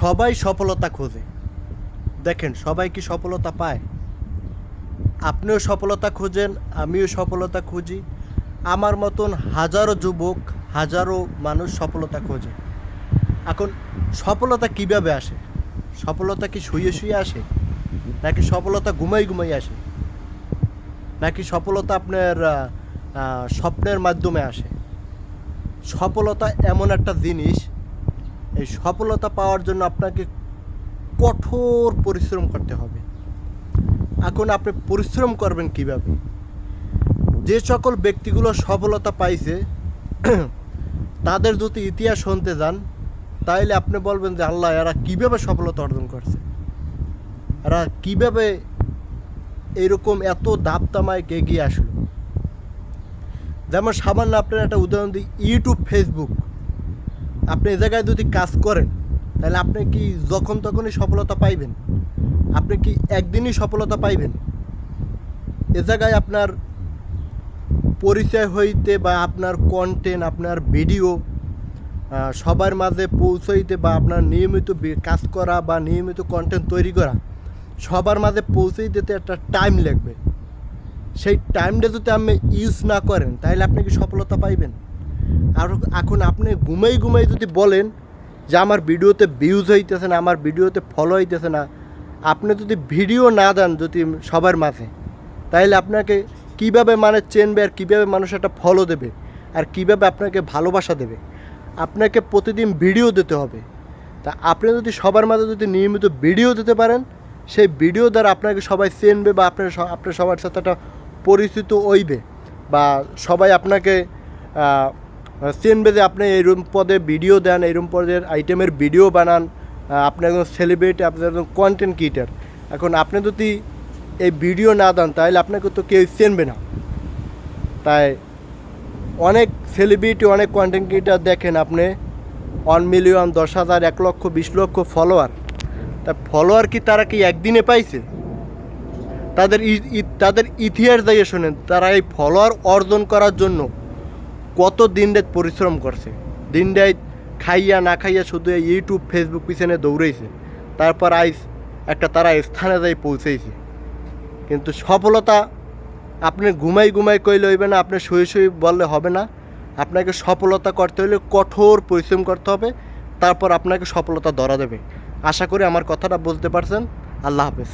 সবাই সফলতা খোঁজে। দেখেন, সবাই কি সফলতা পায়? আপনিও সফলতা খোঁজেন, আমিও সফলতা খুঁজি। আমার মতন হাজারো যুবক, হাজারো মানুষ সফলতা খোঁজে। এখন, সফলতা কীভাবে আসে? সফলতা কি শুয়ে শুয়ে আসে? নাকি সফলতা ঘুমাই ঘুমাই আসে? নাকি সফলতা আপনার স্বপ্নের মাধ্যমে আসে? সফলতা এমন একটা জিনিস এই সফলতা পাওয়ার জন্য আপনাকে কঠোর পরিশ্রম করতে হবে। এখন আপনি পরিশ্রম করবেন কীভাবে? যে সকল ব্যক্তিগুলো সফলতা পাইছে, তাদের যদি ইতিহাস শুনতে যান, তাইলে আপনি বলবেন যে, আল্লাহ, এরা কীভাবে সফলতা অর্জন করছে? এরা কীভাবে এইরকম এত দাপ তামায় এগিয়ে আসলো? যেমন সামান্য আপনার একটা উদাহরণ দিই, ইউটিউব, ফেসবুক। আপনি এই জায়গায় যদি কাজ করেন, তাহলে আপনি কি যখন তখনই সফলতা পাইবেন? আপনি কি একদিনই সফলতা পাইবেন? এ জায়গায় আপনার পরিচয় হইতে বা আপনার কন্টেন্ট আপনার ভিডিও সবার মাঝে পৌঁছাইতে বা আপনার নিয়মিত কাজ করা বা নিয়মিত কন্টেন্ট তৈরি করা, সবার মাঝে পৌঁছে দিতে একটা টাইম লাগবে। সেই টাইমটা যদি আপনি ইউজ না করেন, তাহলে আপনি কি সফলতা পাইবেন? আর এখন আপনি ঘুমাই ঘুমাই যদি বলেন যে আমার ভিডিওতে ভিউজ হইতেছে না, আমার ভিডিওতে ফলো হইতেছে না, আপনি যদি ভিডিও না দেন যদি সবার মাঝে তাহলে আপনাকে কীভাবে মানে চেনবে আর কীভাবে মানুষ একটা ফলো দেবে আর কীভাবে আপনাকে ভালোবাসা দেবে? আপনাকে প্রতিদিন ভিডিও দিতে হবে। তা আপনি যদি সবার মাঝে যদি নিয়মিত ভিডিও দিতে পারেন, সেই ভিডিও দ্বারা আপনাকে সবাই চেনবে বা আপনার আপনার সবার সাথে একটা পরিচিত হইবে বা সবাই আপনাকে চেনবে যে আপনি এইরকম পদে ভিডিও দেন এইরকম পদের আইটেমের ভিডিও বানান আপনি একজন সেলিব্রিটি আপনি একজন কন্টেন্ট ক্রিয়েটার এখন আপনি যদি এই ভিডিও না দেন, তাহলে আপনাকে তো কেউ চেনবে না। তাই অনেক সেলিব্রিটি অনেক কন্টেন্ট ক্রিয়েটার দেখেন আপনি ওয়ান মিলিয়ন দশ হাজার, এক লক্ষ, বিশ লক্ষ ফলোয়ার তা ফলোয়ার কি তারা কি একদিনে পাইছে? তাদের তাদের ইতিহাস দিয়ে শোনেন, তারা এই ফলোয়ার অর্জন করার জন্য কত দিন রাত পরিশ্রম করছে। দিন রাত খাইয়া না খাইয়া শুধু ইউটিউব ফেসবুক পিছনে দৌড়াইছে। তারপর আইস একটা তারা স্থানে যাই পৌঁছেছে কিন্তু সফলতা আপনি ঘুমাই ঘুমাই কইলে হইবে না, আপনি শুয়ে শুয়ে বললে হবে না। আপনাকে সফলতা করতে হলে কঠোর পরিশ্রম করতে হবে, তারপর আপনাকে সফলতা ধরা দেবে। আশা করি আমার কথাটা বুঝতে পারছেন। আল্লাহ হাফেজ।